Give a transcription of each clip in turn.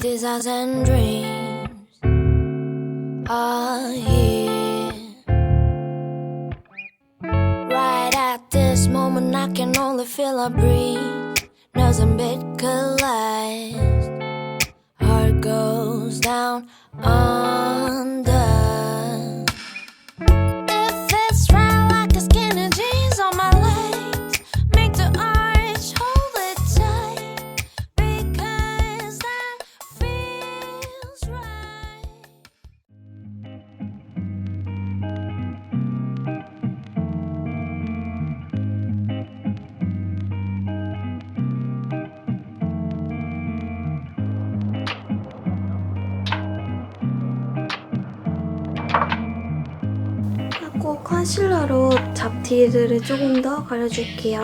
desires and dreams are here. Right at this moment, I can only feel a breeze. Nerves a bit collide. Heart goes down under. 하고 컨실러로 잡티들을 조금 더 가려줄게요.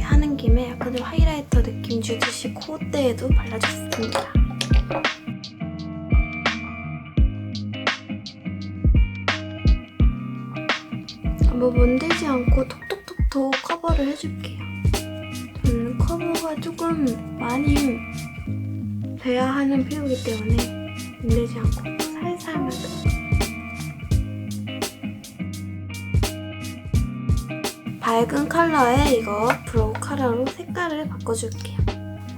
하는 김에 약간 좀 하이라이터 느낌 주듯이 콧대에도 발라줬습니다. 뭐 문대지 않고 톡톡톡톡 커버를 해줄게요. 커버가 조금 많이 돼야 하는 피부이기 때문에 문대지 않고 살살만 밝은 컬러에 이거 브로우 컬러로 색깔을 바꿔줄게요.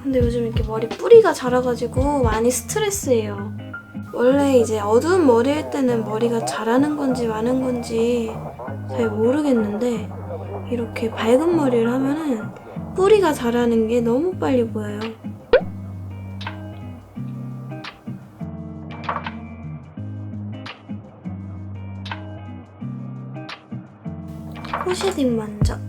근데 요즘 이렇게 머리 뿌리가 자라가지고 많이 스트레스예요. 원래 이제 어두운 머리일 때는 머리가 자라는 건지 마는 건지 잘 모르겠는데 이렇게 밝은 머리를 하면은 뿌리가 자라는 게 너무 빨리 보여요. 코 쉐딩 먼저.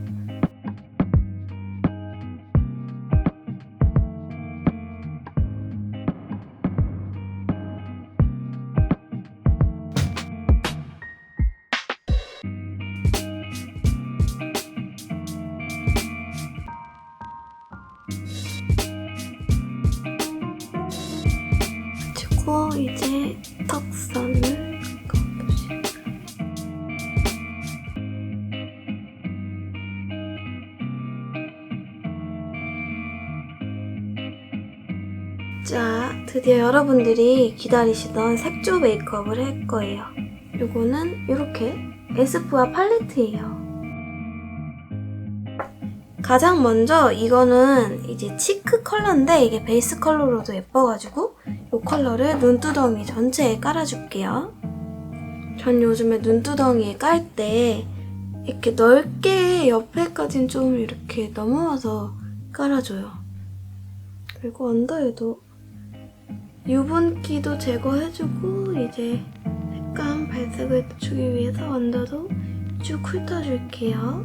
이제 턱선을 그어보시고 자, 드디어 여러분들이 기다리시던 색조 메이크업을 할 거예요. 요거는 이렇게 에스쁘아 팔레트예요. 가장 먼저 이거는 이제 치크 컬러인데 이게 베이스 컬러로도 예뻐가지고 이 컬러를 눈두덩이 전체에 깔아줄게요. 전 요즘에 눈두덩이에 깔때 이렇게 넓게 옆에까진 좀 이렇게 넘어와서 깔아줘요. 그리고 언더에도 유분기도 제거해주고 이제 색감 발색을 주기 위해서 언더도 쭉 훑어줄게요.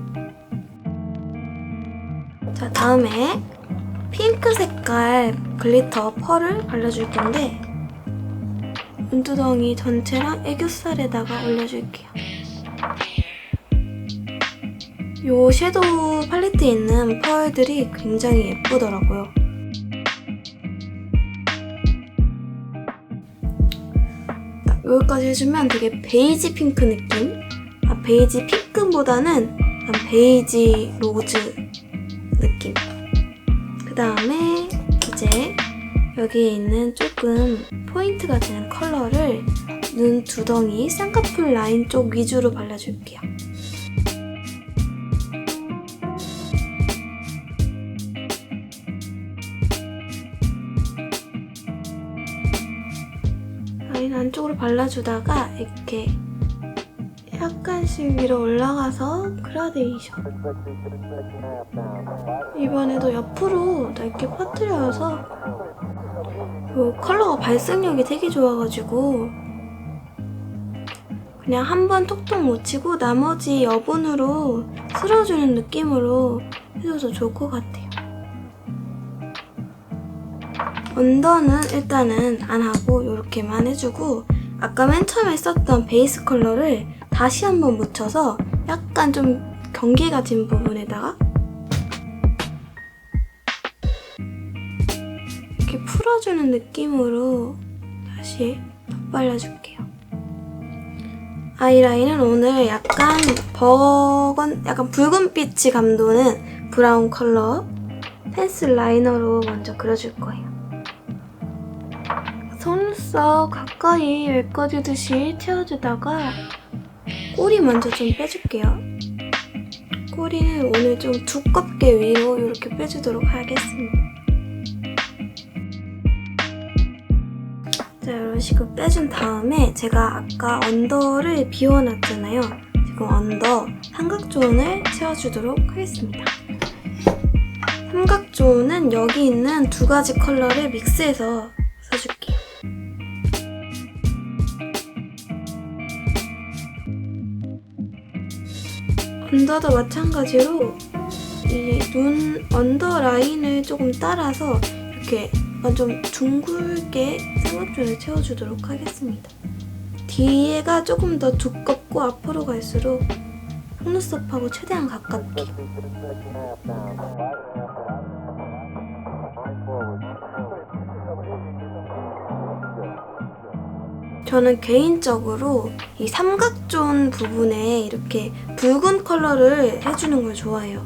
자, 다음에 핑크 색 깔 글리터 펄을 발라줄 건데 눈두덩이 전체랑 애교살에다가 올려줄게요. 요 섀도우 팔레트에 있는 펄들이 굉장히 예쁘더라고요. 딱 여기까지 해주면 되게 베이지 핑크 느낌? 아, 베이지 핑크보다는 한 베이지 로즈 느낌. 그 다음에 여기에 있는 조금 포인트가 되는 컬러를 눈 두덩이 쌍꺼풀 라인 쪽 위주로 발라줄게요. 라인 안쪽으로 발라주다가 이렇게 약간씩 위로 올라가서 그라데이션 이번에도 옆으로 넓게 퍼뜨려서 그 컬러가 발색력이 되게 좋아가지고 그냥 한 번 톡톡 묻히고 나머지 여분으로 쓸어주는 느낌으로 해줘도 좋을 것 같아요. 언더는 일단은 안 하고 이렇게만 해주고 아까 맨 처음에 썼던 베이스 컬러를 다시 한번 묻혀서 약간 좀 경계가 진 부분에다가 풀어주는 느낌으로 다시 발라줄게요. 아이라인은 오늘 약간 버건, 약간 붉은빛이 감도는 브라운 컬러 펜슬 라이너로 먼저 그려줄 거예요. 속눈썹 가까이 메꿔주듯이 채워주다가 꼬리 먼저 좀 빼줄게요. 꼬리는 오늘 좀 두껍게 위로 이렇게 빼주도록 하겠습니다. 이런 식으로 빼준 다음에 제가 아까 언더를 비워놨잖아요. 지금 언더 삼각존을 채워주도록 하겠습니다. 삼각존은 여기 있는 두 가지 컬러를 믹스해서 써줄게요. 언더도 마찬가지로 이 눈 언더 라인을 조금 따라서 이렇게 좀 둥글게 삼각존을 채워주도록 하겠습니다. 뒤에가 조금 더 두껍고 앞으로 갈수록 속눈썹하고 최대한 가깝게 저는 개인적으로 이 삼각존 부분에 이렇게 붉은 컬러를 해주는 걸 좋아해요.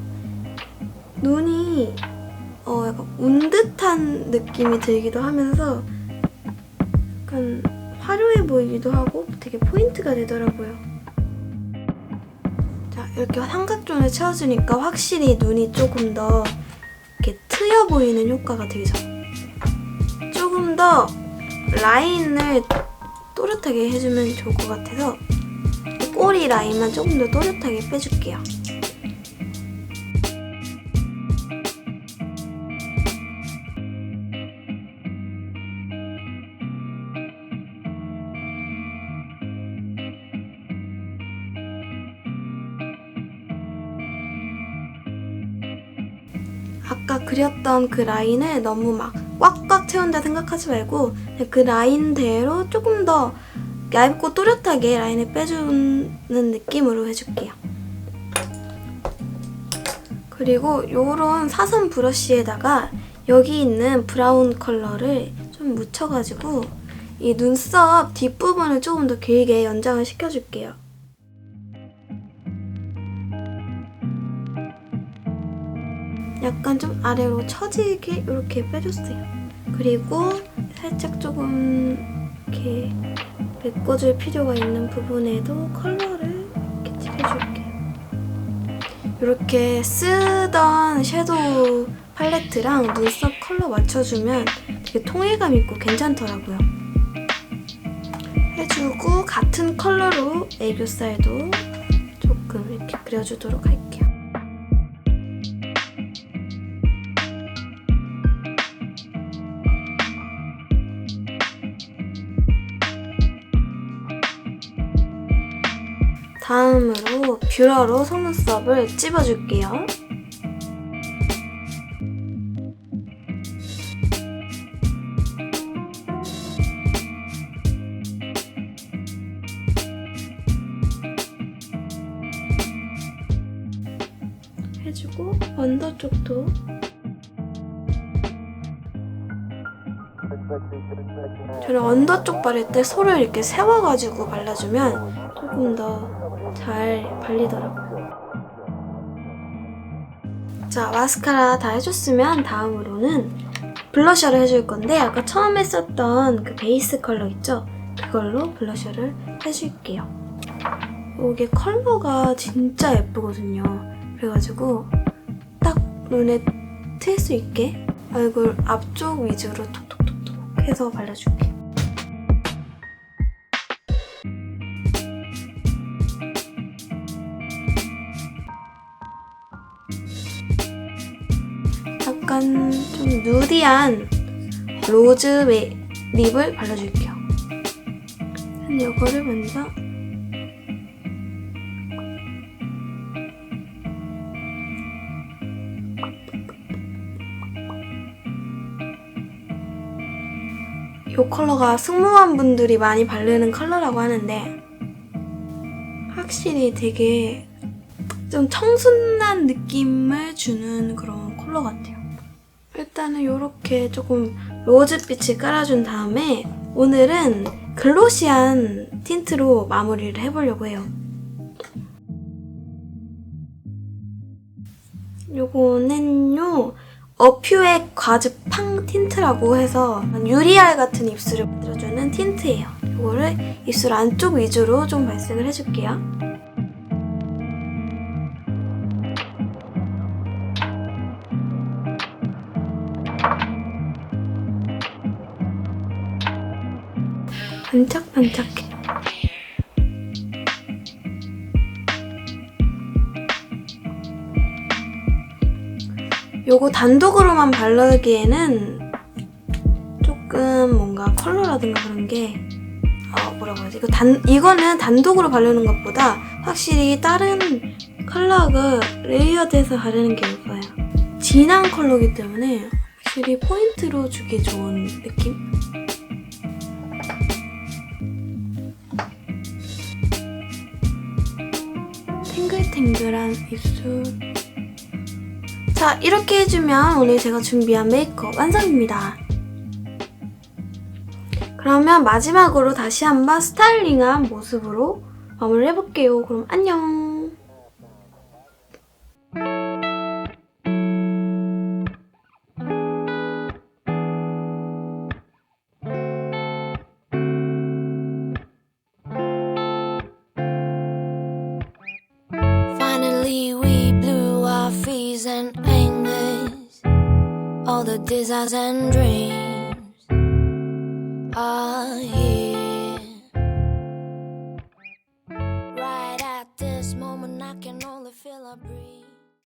눈이 어 약간 운 듯한 느낌이 들기도 하면서 약간 화려해 보이기도 하고 되게 포인트가 되더라고요. 자 이렇게 삼각존을 채워주니까 확실히 눈이 조금 더 이렇게 트여 보이는 효과가 들죠. 조금 더 라인을 또렷하게 해주면 좋을 것 같아서 꼬리 라인만 조금 더 또렷하게 빼줄게요. 아까 그렸던 그 라인을 너무 막 꽉꽉 채운다 생각하지 말고 그 라인대로 조금 더 얇고 또렷하게 라인을 빼주는 느낌으로 해줄게요. 그리고 요런 사선 브러쉬에다가 여기 있는 브라운 컬러를 좀 묻혀가지고 이 눈썹 뒷부분을 조금 더 길게 연장을 시켜줄게요. 약간 좀 아래로 처지게 이렇게 빼줬어요. 그리고 살짝 조금 이렇게 메꿔줄 필요가 있는 부분에도 컬러를 이렇게 칠해줄게요. 이렇게 쓰던 섀도우 팔레트랑 눈썹 컬러 맞춰주면 되게 통일감 있고 괜찮더라고요. 해주고 같은 컬러로 애교살도 조금 이렇게 그려주도록 할게요. 뷰러로 속눈썹을 찝어줄게요. 해주고 언더 쪽도 저는 언더 쪽 바를 때 손을 이렇게 세워가지고 발라주면 조금 더 잘 발리더라고요. 자, 마스카라 다 해줬으면 다음으로는 블러셔를 해줄 건데 아까 처음에 썼던 그 베이스 컬러 있죠? 그걸로 블러셔를 해줄게요. 이게 컬러가 진짜 예쁘거든요. 그래가지고 딱 눈에 튈 수 있게 얼굴 앞쪽 위주로 톡톡톡톡 해서 발라줄게요. 약간 좀 누디한 로즈 웨- 립을 발라줄게요. 이거를 먼저 이 컬러가 승무원 분들이 많이 바르는 컬러라고 하는데 확실히 되게 좀 청순한 느낌을 주는 그런. 일단은 이렇게 조금 로즈빛을 깔아준 다음에 오늘은 글로시한 틴트로 마무리를 해보려고 해요. 요거는요, 어퓨의 과즙팡 틴트라고 해서 유리알 같은 입술을 만들어주는 틴트예요. 이거를 입술 안쪽 위주로 좀 발색을 해줄게요. 반짝반짝해. 요거 단독으로만 바르기에는 조금 뭔가 컬러라든가 그런 게 어, 뭐라고 하지? 이거 단 이거는 단독으로 바르는 것보다 확실히 다른 컬러가 레이어드해서 바르는 게 예뻐요. 진한 컬러기 때문에 확실히 포인트로 주기 좋은 느낌? 탱글탱글한 입술. 자, 이렇게 해주면 오늘 제가 준비한 메이크업 완성입니다. 그러면 마지막으로 다시 한번 스타일링한 모습으로 마무리 해볼게요. 그럼 안녕! Desires and dreams